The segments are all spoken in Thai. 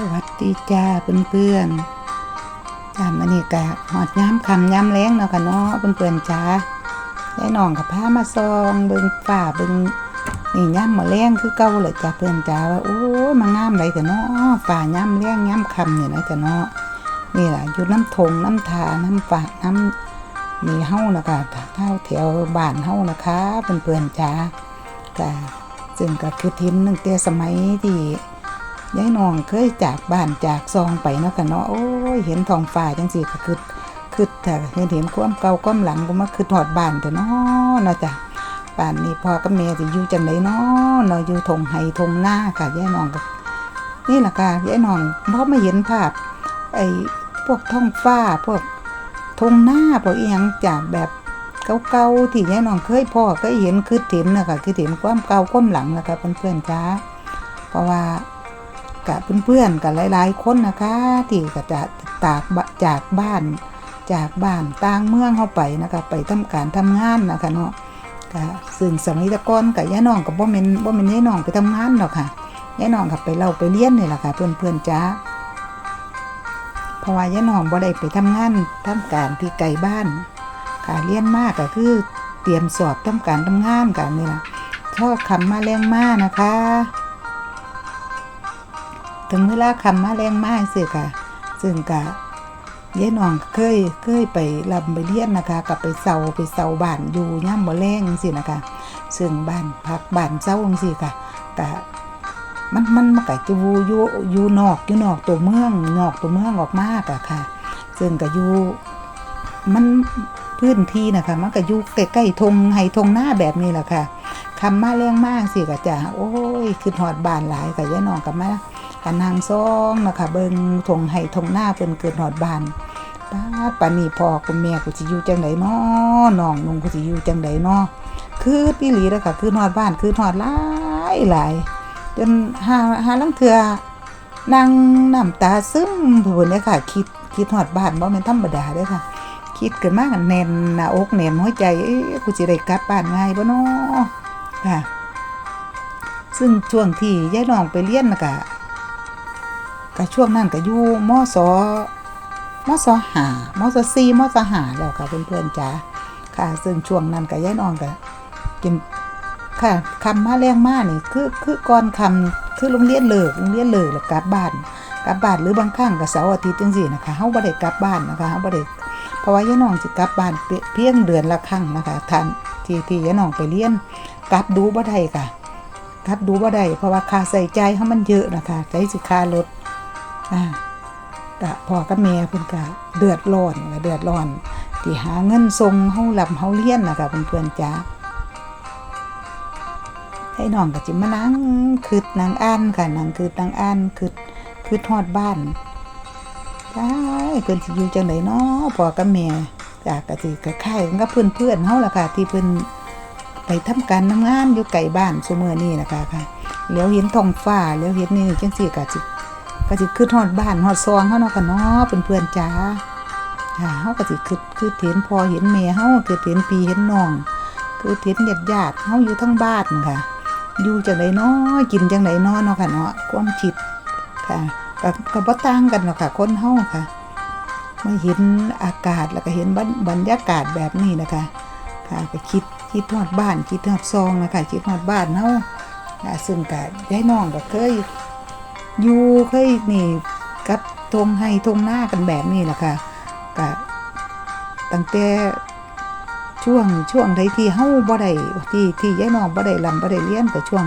สวัสดีจ้าเพื่อนๆจ้ามันนี่กะหอดย้ำคำย้ำแรงเนาะค่ะเนาะเพื่อนๆจ้าได้น้องกับพามาซองเบิ่งฝ่าเบิ่งนี่ย้ำมาแรงคือเก่าเลยจ้าเพื่อนจ้าว่าโอ้ยมางามไรแต่เนาะฝ่าย้ำแรงย้ำคำเนี่ยนะจ้าเนาะนี่แหละอยู่น้ำทงน้ำทาน้ำฝ่าน้ำมีเฮ้านะคะเท่าแถวบ้านเฮ้านะคะเพื่อนๆจ้ากะซึ่งก็คือทิมหนึ่งแต่สมัยที่ ยายน้องเคยจากบ้านจากซองไปเนาะค่ะเนาะโอ้ยเห็นทองฟ้าจังสิก็คือคือแต่เห็นเห็นความเก่าความหลังก็มาคือหอดบ้านแต่เนาะเนาะจ้ะบ้านนี้พ่อกับแม่สิอยู่จังไดเนาะเนาะอยู่ทงไห้ทงหน้าค่ะยายน้องก็นี่แหละค่ะยายน้องพอมาเห็นภาพ ไอ้พวกท้องฟ้าพวกทงหน้าพวกอียงจากแบบเก่าๆที่ยายน้องเคยพ่อเคยเห็นคือเห็นนะคะคือเห็นความเก่าความหลังนะคะเพื่อนๆจ้าเพราะว่า กับเพื่อนๆกับหลายๆคนนะคะ ที่ก็จะตากจากบ้าน จากบ้านต่างเมืองเข้าไปนะคะไปทำการทำงานนะคะเนาะก็ซึ่งสมัยตะก่อนกับย่าน้องกับบ่แม่นบ่แม่นย่าน้องไปทำงานหรอกค่ะย่าน้องกับไปเล่าไปเรียนนี่แหละค่ะ เพื่อนๆจ้าเพราะว่าย่าน้องบ่ได้ไปทำงานทำการที่ไกลบ้านค่ะเรียนมากก็คือเตรียมสอบทำการทำงานกันนี่แหละชอบคำมาแรงมากนะคะ ถึงเวลาคำมาแรงมากสิค่ะซึ่งกะยายน้องเคยเคยไปลำไปเรียนนะคะกับไปเซาไปเซาบ้านอยู่ย่ำบ่แรงสินะคะ ซึ่งบ้านพักบ้านเซาสิค่ะกะมันมันมันกะจะอยู่อยู่อยู่นอกอยู่นอกตัวเมืองนอกตัวเมืองออกมากอะค่ะ ซึ่งกะอยู่มันพื้นที่นะคะ มันก็อยู่ใกล้ๆทงไห้ทงหน้าแบบนี้แหละค่ะคำมาแรงมากสิกะจ้ะโอ้ยคือหอดบ้านหลายกับยายน้องกับมา กันนางซองนะคะเบิงทงไห้ทงหน้าเพิ่นเกิดหอดบานป้าปานนี้พ่อกับแม่กูสิอยู่จังไดน้อน้องนุ่งกูสิอยู่จังไดน้อคือพี่หลีแล้วค่ะคือหอดบ้านคือหอดหลายหลายจนหาหาลังเทื่อนางน้ำตาซึมเพิ่นเนี่ยค่ะ คิดคิดหอดบ้านบ่แม่นธรรมดาเด้ค่ะคิดขึ้นมากันแน่นหน้าอกแน่นหัวใจเอ๊ะกูสิได้กลับบ้านง่ายบ่น้อค่ะ ซึ่งช่วงที่ยายน้องไปเรียนน่ะก็ ก็ช่วงนั้นก็อยู่มศมศหามศสี่มศหาแล้วค่ะเพื่อนๆจ้าค่ะ ซึ่งช่วงนั้นก็ย้ายนองก็กินค่ะคำมาแรงมากนี่คือคือก่อนคำคือโรงเรียนเลิกโรงเรียนเลิกแล้วกลับบ้านกลับบ้านหรือบางครั้งก็เสาร์อาทิตย์จังซี่นะคะเฮาบ่ได้กลับบ้านนะคะเฮาบ่ได้เพราะว่าย้ายน้องสิกลับบ้านเพียงเดือนละครั้งนะคะท่านที่ที่ย้ายน้องไปเรียนกลับดูบ่ได้ค่ะกลับดูบ่ได้เพราะว่าค่าใส่ใจเฮามันเยอะนะคะใช้สิค่ารถ อ่ากะพ่อกับแม่เพิ่นกะเดือดร้อนกะเดือดร้อนที่หาเงินส่งเฮาหลำเฮาเรียนนะคะเพื่อนๆจ้าให้น้องก็จิมานั่งคืดนางอ่านค่ะนางคืดนางอ่านคืดคืดฮอดบ้านจ้าเพิ่นสิอยู่จังไดเนาะพ่อกับแม่จ้ากะสิก็คล้ายกับเพื่อนๆเฮาล่ะค่ะ ที่เพิ่นไปทำการทำงานอยู่ไกลบ้านซุมื้อนี้นะคะค่ะแล้วเห็นท้องฟ้าแล้วเห็นนี่จังซี่ก็สิ ก็สิขึ้นฮอดบ้านฮอดซองเฮาเนาะค่ะเนาะเพื่อนๆจ้าค่ะเฮาก็สิคือคือเห็นพอเห็นแม่เฮาคือเห็นพี่เห็นน้องคือเห็นญาติๆเฮาอยู่ทั้งบ้านค่ะ อยู่จังไดเนาะกินจังไดเนาะเนาะค่ะเนาะความคิดค่ะก็ก็บ่ต่างกันหรอกค่ะคนเฮาค่ะมาเห็นอากาศแล้วก็เห็นบรรบรรยากาศแบบนี้นะคะค่ะก็คิดคิดฮอดบ้านคิดฮอดซองนะคะคิดฮอดบ้านเฮาะซึ่งก็ยายน้องก็เคย อยู่เคยนี่กับทงให้ทงหน้ากันแบบนี้แหละค่ะกะตั้งแต่ช่วงช่วงใดที่เฮาบ่ได้ที่ที่ยายน้องบ่ได้ลำบ่ได้เรียนก็ช่วง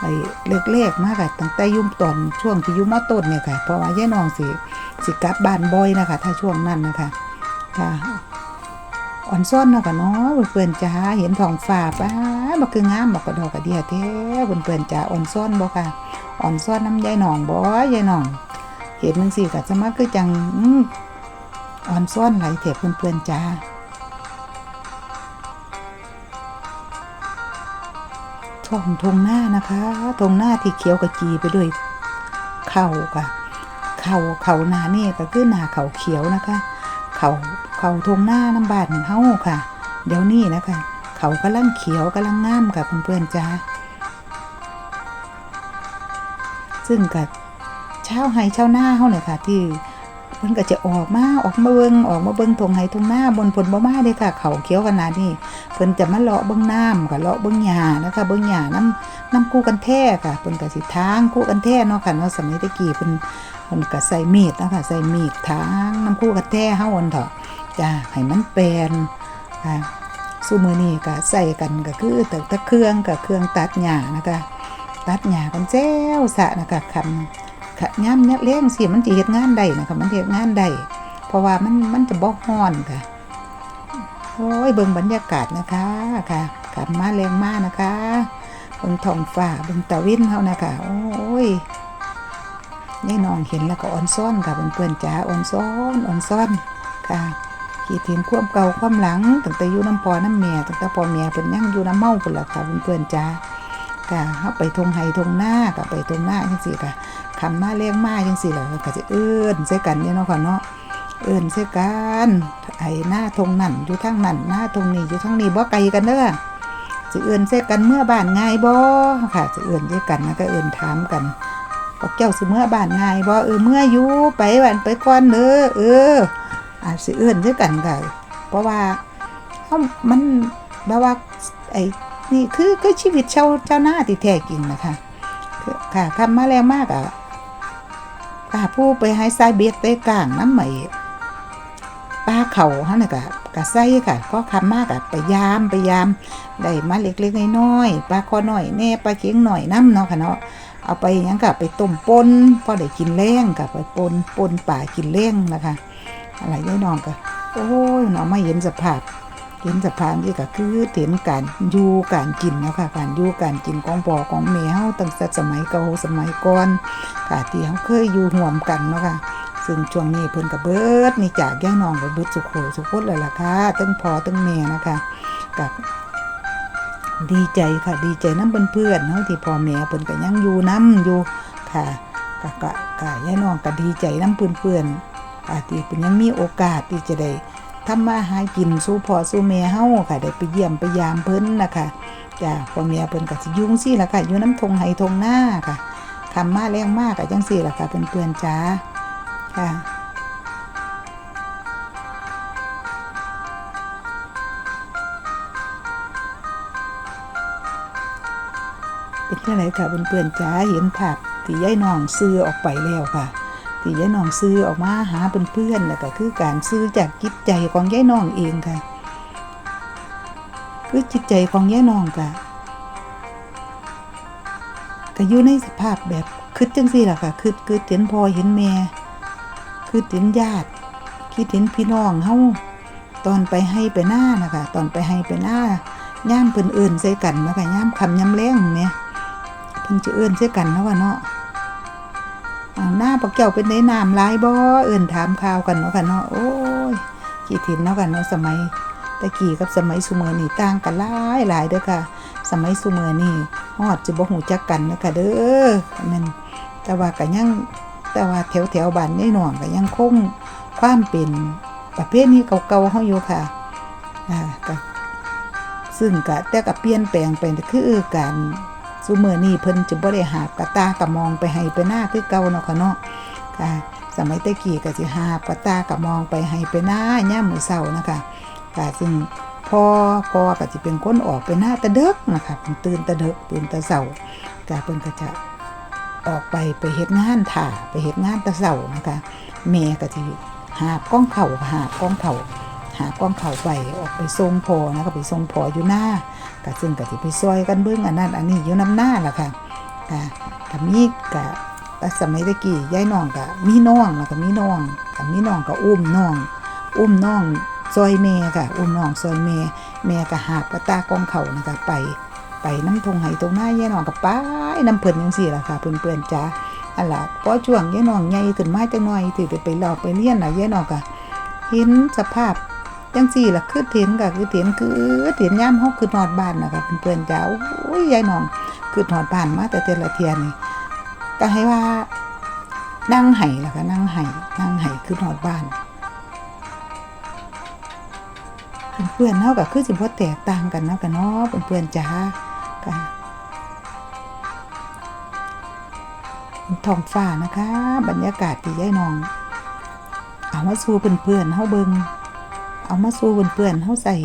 ไอ้เล็กๆมากค่ะตั้งแต่ยุ่มตอนช่วงที่ยู่มต้นเนี่ยค่ะเพราะว่ายายน้องสิสิกลับบ้านบ่อยนะคะ ถ้าช่วงนั้นนะคะค่ะ อ่อนซ่อนเนาะค่ะเนาะเพื่อนๆจ้าเห็นท้องฟ้าป้าบ่คืองามบ่กระดอกกระเดียแท้เพื่อนๆจ้าอ่อนซ่อนบ่ค่ะอ่อนซ้อนน้ำยายหนองบ่ยายหนอง เห็นมึงสิก็จะมาคือจังอืมอ่อนซ้อนไหลเถบเพื่อนๆจ้าท้องทงหน้านะคะทงหน้าที่เขียวกระจีไปด้วยเข่าค่ะเข่าเข่าหนานี่ก็คือหนาเข่าเขียวนะคะ เข่า เขาทงหน้าน้ำบานเฮาค่ะ เดี๋ยวนี้นะคะเขากำลังเขียวกำลังงามค่ะเพื่อนๆจ้าซึ่งกับชาวไห้ชาวนาเฮาเนี่ยค่ะ ที่เพิ่นก็จะออกมาออกมาเบิงออกมาเบิงทงไห้ทงหน้าบนผลบ่มาเด้ค่ะ เขาเขียวขนาดนี้เพิ่นจะมาเลาะเบิงน้ำค่ะเลาะเบิงหญ้านะคะเบิงหญ้าน้ำน้ำคู่กันแท้ค่ะเพิ่นก็สิทางคู่กันแท้เนาะค่ะเนาะสมัยตะกี้เพิ่นเพิ่นก็ใส่มีดนะคะใส่มีดทางน้ำคู่กันแท้เฮาอันเถาะ จ้าให้มันแปลนค่ะซุมื้อนี้ก็ใส่กันก็คือแต่ตะเครื่องกับเครื่องตัดหญ้านะคะตัดหญ้ากันแจ้วสะนะคะคำขะย่ำเนี่ยเลี้ยงสิมันจะเฮ็ดงานได้นะคะมันเฮ็ดงานได้เพราะว่ามันมันจะบ่ฮ้อนค่ะโอ้ยเบิ่งบรรยากาศนะคะค่ะกลับมาแรงมากนะคะเบิ่งท้องฟ้าเบิ่งตะวินเฮานะคะโอ้ยยายน้องเห็นแล้วก็อ่อนซ้อนค่ะเพื่อนๆจ๋าอ่อนซ้อนอ่อนซ้อนค่ะ คิดถึงความเก่าความหลังตั้งแต่อยู่น้ำพอน้ำแม่ตั้งแต่พอแม่เพิ่นยังอยู่น้ำเมาพุ่นล่ะค่ะเพื่อนๆจ๋าค่ะเฮาไปทงไห้ทงหน้าก็ไปทงหน้าจังซี่ค่ะคำมาแรงมาจังซี่แหละก็จะเอื้อนใส่กันเนี่ยเนาะค่ะเนาะเอิ้นใส่กันไอ้หน้าทงนั่นอยู่ทางนั่นหน้าทงนี้อยู่ทางนี้บ่ไกลกันเด้อสิเอิ้นใส่กันเมื่อบ้านง่ายบ่ค่ะสิเอิ้นใส่กันแล้วก็เอิ้นถามกันบอกเจ้าสิเมื่อบ้านง่ายบ่เออเมื่ออยู่ไปวันไปก่อนเด้อเออ อาจสิเอิ้นใส่กันค่ะเพราะว่าเฮามันแบบว่าไอ้นี่คือคือชีวิตชาวเจ้าหน้าที่แท้จริงนะคะคือค่ะคำมาแรงมากอะป้าผู้ไปให้ไส้เบ็ดได้กลางน้ำไหมป้าเขาฮะน่ะกะกะไส้ค่ะ ก็คำมากอะไปยามไปยามได้มาเล็กๆน้อยๆปลาคอหน่อยแน่ปลาเค็งหน่อยน้ำเนาะค่ะเนาะเอาไปยังกะไปต้มปนพอได้กินแรงกะไปปนปนป่ากินแรงนะคะ อะไรย่อยน้องก็โอ้ยนาะไม่เห็นสภาพ เห็นสภาพนี่ก็คือเห็นการอยู่การกินนะค่ะการอยู่การกินของพ่อของแม่เฮาตั้งแต่สมัยเก่าสมัยก่อนค่ะที่เขาเคยอยู่ห่วมกันเนาะค่ะซึ่งช่วงนี้เพิ่นกับเบิดนี่จากย่าน้องกับเบิดสุโขสุขดเลยล่ะค่ะตั้งพอตั้งแม่นะคะกับดีใจค่ะดีใจน้ำเพื่อนๆเนาะที่พ่อแม่เพิ่นก็ยังอยู่น้ำอยู่ค่ะกะกะกะย่าน้องก็ดีใจน้ำเพื่อนๆ ค่ะที่เพิ่นยังมีโอกาสที่จะได้ทำมาหากินสู้พอสู้แม่เฮาค่ะ ได้ไปเยี่ยมไปยามเพิ่นนะคะจ้าพ่อแม่เพิ่นก็สิยุ่งสิล่ะค่ะอยู่น้ำทงไห้ทงหน้าค่ะคำมาแรงมากอะจังสี่ล่ะค่ะเพื่อนๆจ้าค่ะเป็นเท่าไหร่ค่ะเพื่อนๆจ้าเห็นภาพที่ยายน้องซื้อออกไปแล้วค่ะ ที่ยายน้องซื้อออกมาหาเพื่อนๆแล้วก็คือการซื้อจากจิตใจของยายน้องเองค่ะ คือจิตใจของยายน้องค่ะก็อยู่ในสภาพแบบคืดจังซี่ล่ะค่ะคืดคือเห็นพ่อเห็นแม่คือเห็นญาติ คิดเห็นพี่น้องเฮาตอนไปให้ไปหน้านะคะตอนไปให้ไปหน้าย่ามเพิ่นเอิ้นใส่กันนะคะย่ามคำย่ำแรงเนี่ยเพิ่นจะเอิ้นใส่กันนะว่าเนาะ เอาหน้าปักเจ้าเป็นได้น้ำลายบ่เอิ้นถามข่าวกันเนาะค่ะเนาะโอ้ยคิดเห็นเนาะค่ะเนาะสมัยตะกี้กับสมัยซุมื้อนี้ต่างกันหลายหลายเด้อค่ะ สมัยซุมื้อนี้ฮอดจะบ่ฮู้จักกันนะคะเด้อแม่นแต่ว่าก็ยังแต่ว่าแถวแถวๆบ้านยายหน่องก็ยังคงความเป็นประเภทนี้เก่าๆเฮาอยู่ค่ะอ่าก็ซึ่งก็แต่ก็เปลี่ยนแปลงไปคือการ ซุมื้อนี้เพิ่นจะบ่ได้หาบกระตากระมองไปให้ไปหน้าคือเก่าเนาะค่ะเนาะค่ะสมัยตะกี้ก็สิหาบกระตากระมองไปให้ไปหน้ายามมื้อเช้านะคะค่ะซึ่งพอพอก็จะเป็นคนออกไปหน้าตะเด็กนะคะเพิ่นตื่นตะเด็กตื่นตะเสากาเพิ่นก็จะออกไปไปเฮ็ดงานถ่าไปเฮ็ดงานตะเสานะคะแม่ก็สิหาบกล้องเข่าหาบกล้องเข่าหาบกล้องเข่าไปออกไปส่งพอนะก็ไปส่งพออยู่หน้า ก็ซึ่งก็สิไปซอยกันเบิ่งอันนั้นอันนี้อยู่น้ำหน้าล่ะค่ะค่ะก็มีก็สมัยตะกี้ยายน้องก็มีน้องแล้วก็มีน้องก็มีน้องก็อุ้มน้อง อุ้มน้องซอยเมค่ะอุ้มน้องซอยเมแม่ก็หาบกระตากองเขานะคะไปไปน้ำทงไหตรงหน้าย่น้องกับป้ายน้ำเพิ่นจังซี่ล่ะค่ะเพื่อนๆจ้าอันละพอช่วงย่น้องใหญ่ขึ้นมาจังหน่อยถือไปไปหลอกไปเรียนน่ะย่น้องก็เห็นสภาพ จังซี่ล่ะคือเห็นก็คือเห็นคือเห็นย่ามเฮาคือนอดบ้านนะคะเพื่อนๆจ้าโอ้ยยายน้องคือนอดบ้านมาแต่แต่ละเทียนี่ก็ให้ว่านั่งไห้ล่ะค่ะนั่งไห้นั่งไห้คือนอดบ้านเพื่อนๆเนาะก็คือสิบ่แตกต่างกันเนาะกันเนาะเพื่อนๆจ้าก็ท้องฟ้านะคะ บรรยากาศที่ยายน้อง เอามาสู่เพื่อนๆเฮาเบิง เอามาสู่เพื่อนๆเฮาใส่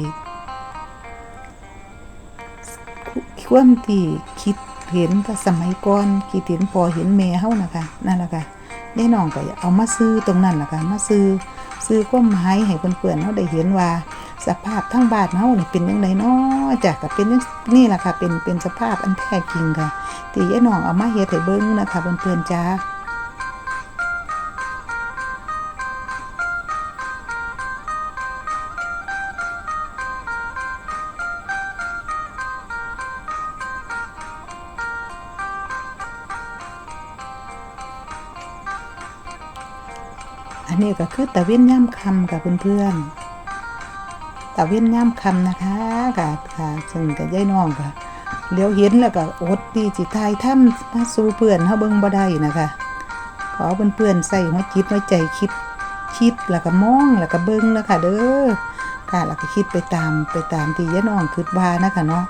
ความที่คิดเห็นก็สมัยก่อนคิดเห็นพอเห็นแม่เฮานะคะนั่นแหละค่ะยายน้องก็เอามาซื้อตรงนั้นแหละค่ะมาซื้อซื้อความหมายให้เพื่อนๆเฮาได้เห็นว่าสภาพทั้งบานเฮานี่เป็นจังไดเนาะจากก็เป็นจังนี่แหละค่ะเป็นเป็นสภาพอันแท้จริงค่ะที่ยายน้องเอามาเฮ็ดให้เบิ่งนะคะเพื่อนๆจ้า อันนี้ก็คือตะเว้นย่ำคำกับเพื่อนๆตะเว้นย่ำคำนะคะค่ะค่ะซึ่งกับยายน้องค่ะเลี้ยวเห็นแล้วก็อดดีจิตายถ้ำมาสู่เพื่อนเฮาเบิ่งบ่ได้นะคะขอเพื่อนๆใส่หัวจิตหัวใจคิดคิดแล้วก็มองแล้วก็เบิ่งแล้วค่ะเด้อค่ะแล้วก็คิดไปตามไปตามที่ยายน้องคิดว่านะคะเนาะ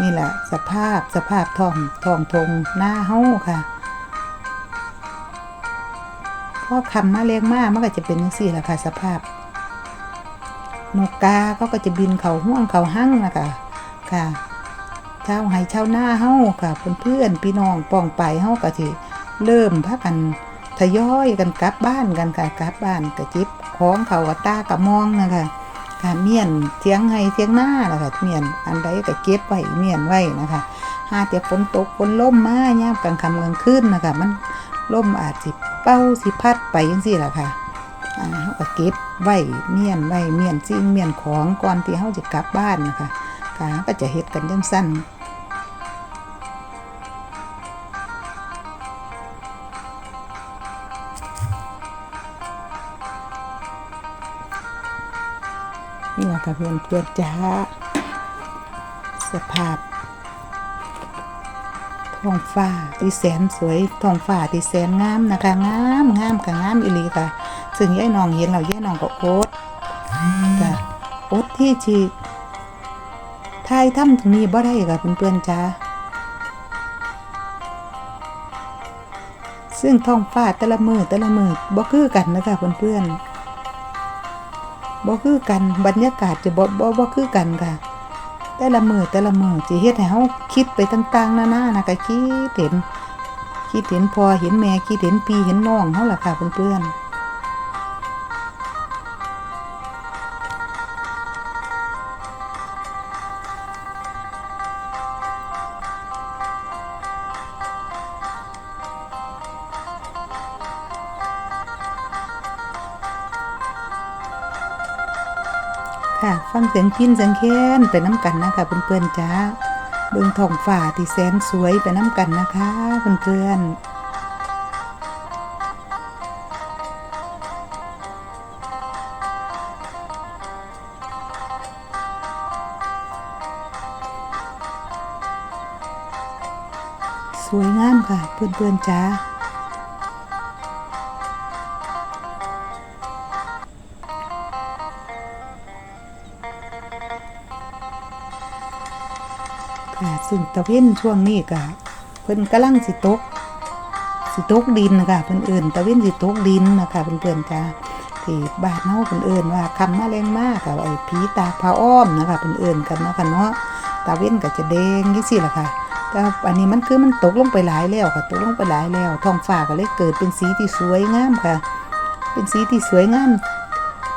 นี่แหละสภาพสภาพท้องท้องทงหน้าเฮาค่ะ อคำมาเลี้ยงมามันก็จะเป็นจังซี่แหละค่ะสภาพ นกกาเขาก็จะบินเขาห่วงเขาหั่งนะคะค่ะชาวไห้ชาวนาเฮาค่ะเพื่อนๆพี่น้องป้องไปเฮาก็สิเริ่มพากันทยอยกันกลับบ้านกันค่ะกลับบ้านก็จิบของเขากับตากับมองนะคะค่ะเมียนเทียงไห้เทียงหน้าละค่ะเมียนอันใดก็เก็บไว้เมียนไว้นะคะหาแต่ฝนตกฝนล่มมายามกลางค่ำกลางคืนนะคะมันล่มอาจสิ เป้าสิพัดไปจังซี่ล่ะค่ะอ่าเฮาก็เก็บไว้เมียนไว้เมียนสิ่งเมียนของก่อนที่เฮาจะกลับบ้านนะคะค่ะก็จะเฮ็ดกันจังสั้นนี่แหละค่ะเพื่อนเพื่อนจ้าสภาพ ท้องฟ้าที่แสนสวยท้องฟ้าที่แสนงามนะคะงามงามค่ะงามอีหลีค่ะ ซึ่งยายน้องเห็นแล้วยายน้องก็โอ๊ตค่ะโอ๊ตที่ชีทายถ้ำตรงนี้บ่ได้ค่ะเพื่อนๆจ้าซึ่งท้องฟ้าแต่ละมือแต่ละมือบ่คือกันนะคะเพื่อนๆบ่คือกันบรรยากาศจะบ่บ่บ่คือกันค่ะ แต่ละมือแต่ละมือจะเฮ็ดให้เฮาคิดไปต่างๆนานานะก็คิดเห็น คิดเห็นพอเห็นแม่คิดเห็นพี่เห็นน้องเฮาล่ะค่ะเพื่อนๆ ค่ะ ฟังเสียงพินเสียงแค้นไปน้ำกันนะคะเพื่อนๆจ้าเบิ่งท้องฟ้าที่แสนสวยไปน้ำกันนะคะเพื่อนๆสวยงามค่ะเพื่อนๆจ้า ซึ่งตะเว้นช่วงนี้ก็เพิ่นกำลังสิตกสิตกดินนะคะเพิ่นเอิ้นตะเว้นสิตกดินนะคะเพื่อนจ้าที่บ้านเฮาเพิ่นเอิ้นว่าคำมาแรงมากกับไอ้ผีตาพระอ้อมนะคะเพิ่นเอิ้นกันเนาะค่ะเนาะตาเว้นก็จะแดงจังซี่ล่ะค่ะแต่อันนี้มันคือมันตกลงไปหลายแล้วค่ะตกลงไปหลายแล้วท้องฟ้าก็เลยเกิดเป็นสีที่สวยงามค่ะ เป็นสีที่สวยงาม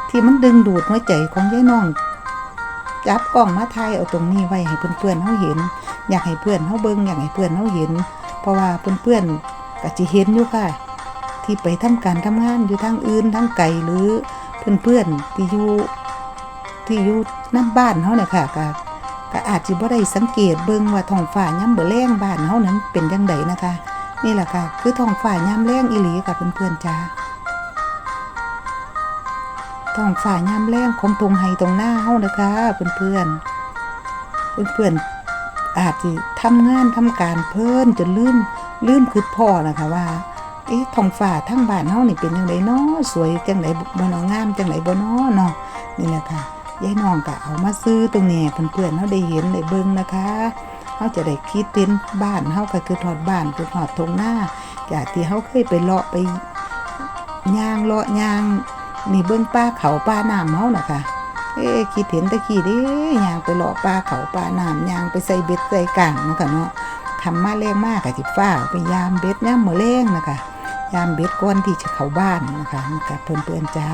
ที่มันดึงดูดหัวใจของยายน้องจับกล้องมาถ่ายเอาตรงนี้ไว้ให้เพื่อนๆเฮาเห็น อยากให้เพื่อนเฮาเบิ่งอยากให้เพื่อนเฮาเห็น เพราะว่าเพื่อนๆก็สิเห็นอยู่ค่ะ ที่ไปทำการทำงานอยู่ทางอื่นทางไกลหรือเพื่อนๆที่อยู่ที่อยู่น้าบ้านเฮาเนี่ยค่ะก็ก็อาจจะบ่ได้สังเกตเบิ่งว่าท้องฟ้ายามมื้อแลงบ้านเฮานั้นเป็นจังไดนะคะ นี่แหละค่ะ คือท้องฟ้ายามแลงอีหลีค่ะเพื่อนๆจ้าท้องฟ้ายามแลงของตรงไห้ตรงหน้าเฮานะคะเพื่อนๆเพื่อนๆ อาจสิทำงานทำการเพลินจนลืมลืมคิดพ่อนะคะว่า เอ๊ะทองฟ้าทั้งบ้านเฮานี่เป็นจังไดเนาะสวยจังไดบ่เนาะงามจังไดบ่เนาะเนาะนี่แหละค่ะยายน้องก็เอามาซื้อตรงนี้เพื่อนๆเฮาได้เห็นได้เบิ่งนะคะเฮาจะได้คิดเต็นบ้านเฮาก็คือทอดบ้านคือทอดทงหน้าจากที่เฮาเคยไปเลาะไปย่างเลาะย่างนี่เบิ่งป่าเขาป่าน้ำเฮาน่ะค่ะ เอ๊คิดเห็นตะขี้เด้ยางไปหล่อป่าเขาป่าน้ำยางไปใส่เบ็ดใส่กลางนะคะเนาะทำมาแรงมากก็สิฟ้าไปยามเบ็ดยามมื้อแรงนะคะยามเบ็ดก้อนที่จะเข้าบ้านนะคะกับเพื่อนๆจ้า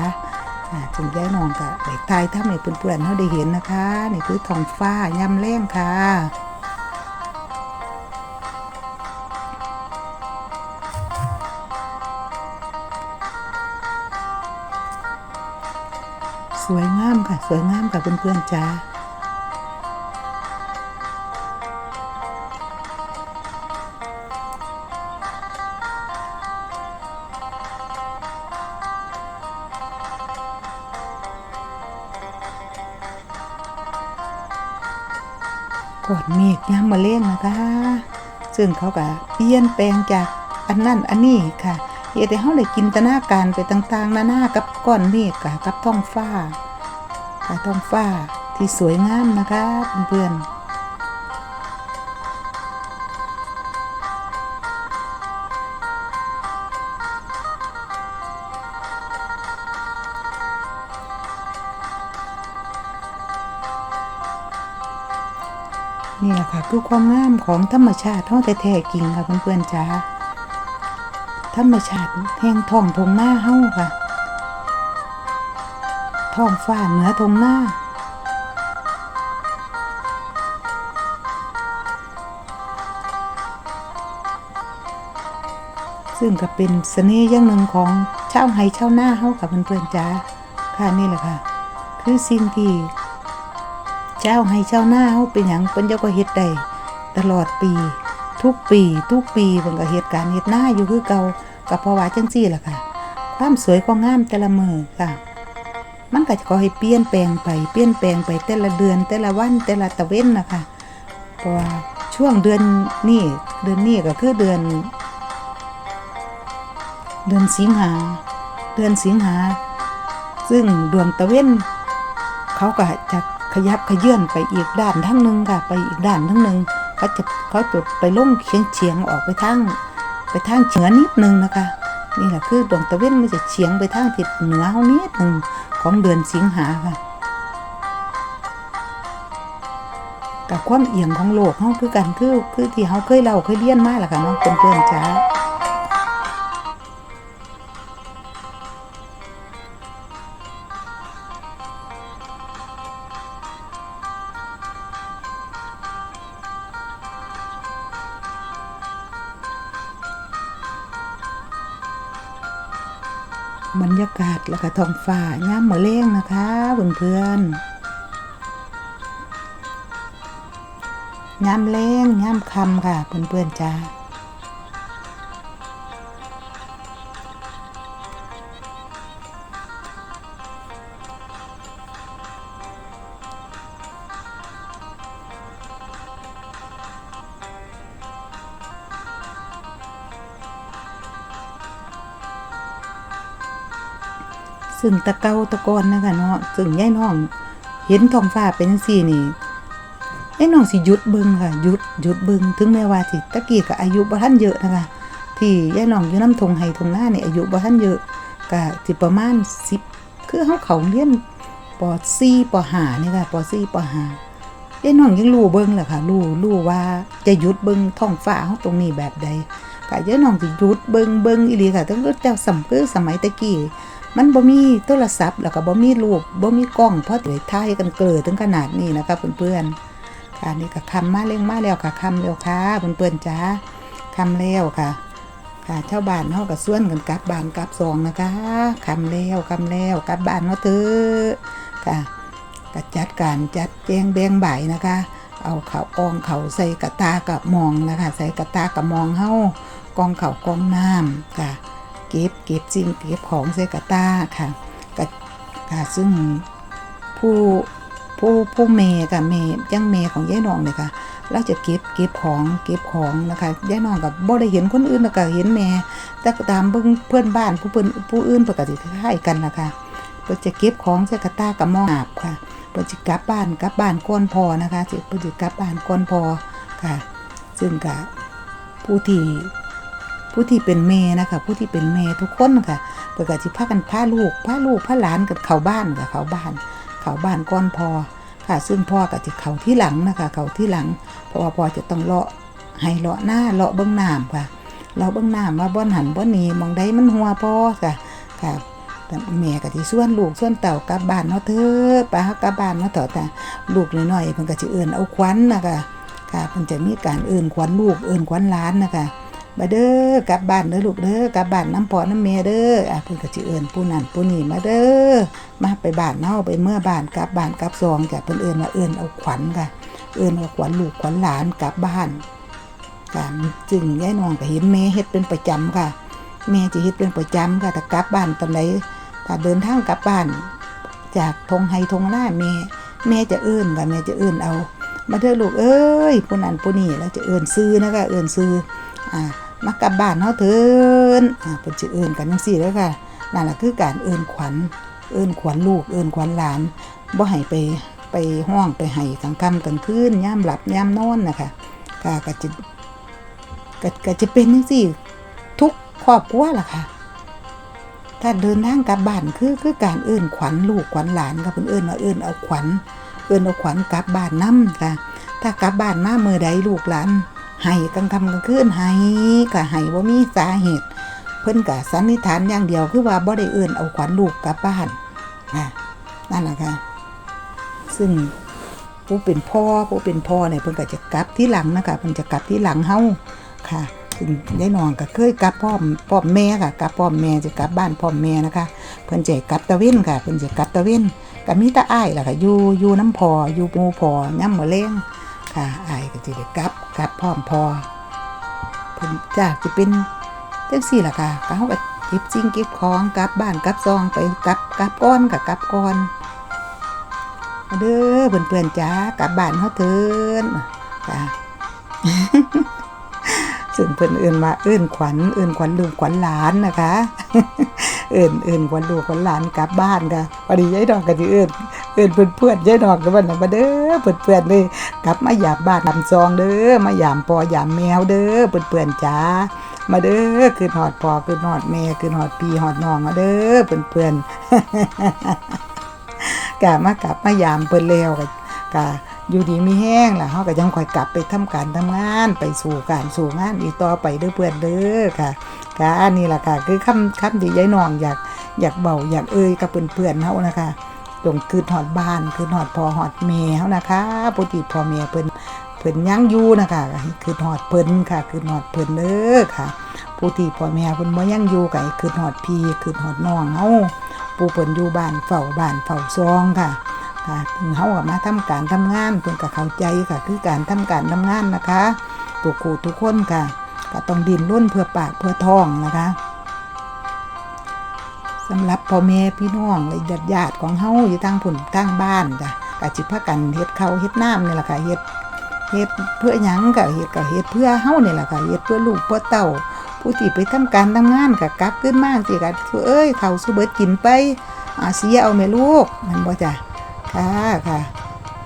อ่าจึงย้ายนองก็ได้ตายถ้าไม่เพื่อนๆเขาได้เห็นนะคะ นี่คือทองฟ้าย่ำแรงค่ะ สวยงามค่ะ สวยงามค่ะเพื่อนๆจ้ากอดเมฆยามมาเล่นนะคะ ซึ่งเขาก็เปลี่ยนแปลงจากอันนั่นอันนี้ค่ะ เฮ็ดให้เฮาได้จินตนาการไปต่างๆ นานากับก้อนเมฆค่ะกับท้องฟ้ากับท้องฟ้าที่สวยงามนะคะเพื่อนๆนี่แหละค่ะคือความงามของธรรมชาติเฮาแท้ๆจริงค่ะเพื่อนๆจ้า ธรรมชาติแห่งท้องทงหน้าเฮาค่ะท้องฟ้าเหนือทงหน้าซึ่งก็เป็นเสน่ห์อย่างหนึ่งของชาวไห้ชาวนาเฮาค่ะเพื่อนๆจ้าค่ะนี่แหละค่ะ คือสิ่งที่เจ้าไห้ชาวนาเฮาเป็นหยังเพิ่นเจ้าก็เฮ็ดได้ตลอดปี ทุกปีทุกปีเพิ่นก็เฮ็ดการเฮ็ดนาอยู่คือเก่าก็เพราะว่าจังซี่ล่ะค่ะ ความสวยความงามแต่ละมือค่ะ มันก็จะขอให้เปลี่ยนแปลงไปเปลี่ยนแปลงไปแต่ละเดือนแต่ละวันแต่ละตะเว้นนะคะเพราะว่าช่วงเดือนนี้เดือนนี้ก็คือเดือน เดือนสิงหาเดือนสิงหาซึ่งดวงตะเว้นเขาก็จะขยับขยื่นไปอีกด้านทั้งหนึ่งค่ะ ไปอีกด้านทั้งหนึ่ง เขาจะเขาจะไปลงเฉียงเฉียงๆออกไปทางไปทางเหนือนิดนึงนะคะ นี่แหละคือดวงตะเวนมันจะเฉียงไปทางทิศเหนือเขานิดหนึ่งของเดือนสิงหาค่ะกับความเอียงของโลกเขาคือกันคือคือที่เขาเคยเล่าเคยเลี้ยนมาแหละค่ะเนาะเพื่อนๆจ้า กาศแล้วก็ท้องฟ้าย่ามมื้อแลงนะคะเพื่อนๆยามแลงยามคำค่ะเพื่อนๆจ้า ซึ่งตะเกาตะกอนนะคะเนาะซึ่งยายน้อง เห็นท้องฟ้าเป็นจังซี่นี่ยายน้องสิหยุดเบิ่งค่ะหยุดหยุดเบิ่งถึงแม้ว่าสิตะกี้ก็อายุบ่ทันเยอะนะคะ ที่ยายน้องอยู่น้ำทงไห้ทงหน้านี่อายุบ่ทันเยอะก็สิประมาณ10คือเฮาเขาเรียนป .4 ป .5 นี่ค่ะป .4 ป .5 ยายน้องยังรู้เบิ่งแหละค่ะรู้รู้ว่าจะหยุดเบิ่งท้องฟ้าเฮาตรงนี้แบบใดก็ยายน้องสิหยุดเบิ่งเบิ่งอีหลีค่ะตั้งแต่สมัยคือสมัยตะกี้ มันบ่มีโทรศัพท์แล้วก็บ่มีรูปบ่มีกล้องเพอจะถ่ายกันเกิดถึงขนาดนี้นะคะเพื่อนๆค่ะนี่ก็คำมาเร่งมาแล้วค่ะคำแล้วค่ะเพื่อนๆจ้าคำแล้วค่ะ ค่ะชาวบ้านเฮาก็ส่วนกันกลับบ้านกลับซองนะคะคำแล้วคำแล้วกลับบ้านเนาะเถอะค่ะก็จัดการจัดแจงแบ่งบ่ายนะคะ เอาเขาวกองเขาใส่กระตากับมองนะคะ ใส่กระตากับมองเฮากองเขากองน้ำค่ะ ก็บเก็บสิ่งเก็บของใส่กระตาค่ะกะค่ะซึ่งผู้ผู้ผู้เมย์กับเมย์ยังเมย์ของยายน้องเนี่ยค่ะเราจะเก็บเก็บของเก็บของนะคะยายน้องกับบ่ได้เห็นคนอื่นแล้วก็เห็นแม่แต่ตามเบิ่งเพื่อนบ้านผู้เพิ่อนผู้อื่นปกติคล้ายกันล่ะค่ะเพิ่นจะเก็บของใส่กระตากับหมองอาบค่ะเพิ่นจะกลับบ้านกลับบ้านก่อนพอนะคะเพิ่นจะกลับบ้านก่อนพอค่ะ ซึ่งก็ผู้ที่ ผู้ที่เป็นแม่นะคะ ผู้ที่เป็นแม่ทุกคนค่ะเปิดกสิพากันพาลูกพาลูกพาหลานกันเขาบ้านกับเขาบ้าน เขาบ้านก่อนพอค่ะ ซึ่งพ่อก็จะเขาที่หลังนะคะ เขาที่หลัง เพราะว่าพ่อจะต้องเลาะให้เลาะหน้าเลาะเบื้องน้ำค่ะเลาะเบื้องน้ำว่าบ่อนหันบ่อนนีมองใดมันหัวพ่อค่ะ ค่ะแต่แม่ก็สิส่วนลูกส่วนเต่ากลับบ้านเนาะเถอป้ากลับบ้านเนาะเถอะแต่ลูกน้อยๆเพิ่นก็สิเอิ้นเอาควันนะคะค่ะเพิ่นจะมีการเอิ้นควันลูกเอิ้นควันหลานนะคะ มาเด้อกลับบ้านเด้อลูกเด้อกลับบ้านน้ำพ่อน้ำแม่เด้ออะเพิ่นก็สิเอิ้นผู้นั้นผู้นี้มาเด้อมาไปบ้านเฮาไปเมื่อบ้านกลับบ้านกลับซองจ้ะเพิ่นเอิ้นว่าเอิ้นเอาขวัญค่ะ เอิ้นว่าขวัญลูกขวัญหลานกลับบ้านค่ะจึงยายน้องก็เห็นแม่เฮ็ดเป็นประจำค่ะ แม่จะเฮ็ดเป็นประจำค่ะถ้ากลับบ้านตอนไหนถ้าเดินทางกลับบ้าน จากทงไฮทงหน้าแม่แม่จะเอื้นค่ะแม่จะเอื้นเอา มาเด้อลูกเอ้ยผู้นั้นผู้นี้แล้วจะเอื้นซื้อนะคะเอื้นซื้ออ่า มากลับบ้านเฮาเถินอ่าเพิ่นสิเอื้นกันจังซี่เด้อค่ะนั่นล่ะคือการเอื้นขวัญ เอื้นขวัญลูก เอื้นขวัญหลานบ่ให้ไปไปห้องไปให้กลางค่ำกลางคืนยามหลับยามนอนนะคะก็ก็จะก็ก็จะเป็นจังซี่ทุกครอบครัวล่ะค่ะถ้าเดินทางกลับบ้านคือคือการเอื้นขวัญลูกขวัญหลานค่ะเพิ่นเอื้นว่าเอื้นเอาขวัญเอื้นเอาขวัญกลับบ้านนํค่ะ ถ้ากลับบ้านมาเมื่อใดลูกหลาน ให้กลางค่ำกลางคืนให้ก็ให้บ่มีสาเหตุ เพิ่นก็สันนิษฐานอย่างเดียวคือว่าบ่ได้เอื้นเอาขวัญลูกกลับบ้านอะนั่นแหละค่ะ ซึ่งผู้เป็นพ่อผู้เป็นพ่อเนี่ยเพิ่นก็จะกลับที่หลังนะคะเพิ่นจะกลับที่หลังเฮาค่ะซึ่งยายนองก็เคยกลับพ่อพ่อมแม่ค่ะกลับพ่อมแม่จะกลับบ้านพ่อมแม่นะคะ เพิ่นจะให้กลับตะเว้นค่ะ เพิ่นจะกลับตะเว้นก็มีตาอ้ายล่ะค่ะอยู่อยู่น้ำพออยู่หมู่พอย่ำมื้อแลงค่ะอ้ายก็สิได้กลับ กลับพร้อมพอเพิ่นจ้าสิเป็นจังซี่ล่ะค่ะก็เฮาก็เก็บสิ่งเก็บของกลับบ้านกลับซองไปกลับกลับก่อนก็กลับก่อนเด้อเพื่อนๆจ้ากลับบ้านเฮาเถินจ้าซึ่งเพิ่นเอื่นมาเอื่นขวัญเอื่นขวัญลูกขวัญหลานนะคะ เอื่นเอื่นขวัญลูกขวัญหลานกลับบ้านค่ะพอดียายดอกก็สิเอื่นเอื่นเพื่อนเพื่อนยายดอกก็ว่าน่ะมาเด้อเพื่อนเพื่อนเลยกลับมาหยามบ้านลำซองเด้อมาหยามปอหยามแมวเด้อเพื่อนเพื่อนจ้ามาเด้อคือหอดปอคือหอดแม่คือหอดพี่หอดน้องมาเด้อเพื่อนเพื่อนกะมากลับมายามเพิ่นแล้วก็กะอยู่ดีมีแห้งล่ะเฮาก็ยังค่อยกลับไปทำการทำงานไปสู่การสู่งานอีกต่อไปเด้อเพื่อนเด้อค่ะ กะอันนี้ล่ะค่ะคือคำคำที่ยายน้องอยากอยากเบาอยากเอ่ยกับเพื่อนๆเฮานะคะตรงคือหอดบ้านคือหอดพ่อหอดแม่เฮานะคะผู้ที่พ่อแม่เพิ่นเพิ่นยังอยู่นะคะคือหอดเพิ่นค่ะ คือหอดเพิ่นเด้อค่ะผู้ที่พ่อแม่เพิ่นบ่ยังอยู่ก็คือหอดพี่คือหอดน้องเฮาผู้เพิ่นอยู่บ้านเฝ้าบ้านเฝ้าซองค่ะค่ะถึงเฮาก็มาทำการทำงานเพิ่นก็เข้าใจค่ะคือการทำการทำงานนะคะทุกคู่ทุกคนค่ะ ก็ต้องดินรนเพื่อปากเพื่อท้องนะคะสำหรับพ่อแม่พี่น้องและญาติญาติของเฮาอยู่ทางผุนทางบ้านจ้ะก็สิพากันเฮ็ดเขาเฮ็ดน้ำนี่แหละค่ะเฮ็ดเฮ็ดเพื่อหยังก็เฮ็ดก็เฮ็ดเพื่อเฮานี่แหละค่ะเฮ็ดเพื่อลูกเพื่อเต้าผู้ที่ไปทำการทำงานก็กลับขึ้นมาสิก็เอ้ยเขาสุเบิดกินไปอาเสียเอาแม่ลูกมันบ่จ้ะค่ะค่ะ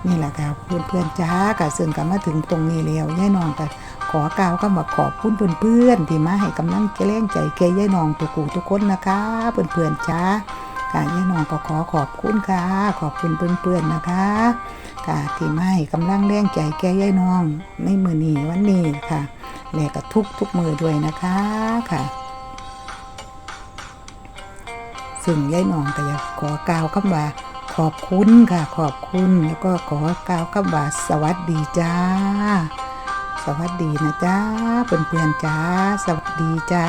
นี่แหละค่ะเพื่อนๆจ้าค่ะซึ่งก็มาถึงตรงนี้แล้วยายน้องก็ ขอกล่าวคำว่าขอบคุณเพื่อนๆที่มาให้กำลังแรงใจแก่ยายน้องทุกูทุกคนนะคะเพื่อนๆจ้าค่ะยายน้องก็ขอขอบคุณค่ะ ขอบคุณเพื่อนนๆนะคะค่ะที่มาให้กำลังแรงใจแก่ยายน้องในมือนี้วันนี้ค่ะและก็ทุกทุกมือด้วยนะคะค่ะซึ่งยายนองก็อยากขอกล่าวคำว่าขอบคุณค่ะ ขอบคุณแล้วก็ขอกล่าวคำว่าสวัสดีจ้า วัสดีนะจ้าเพื่อนๆจ้า สวัสดีจ้า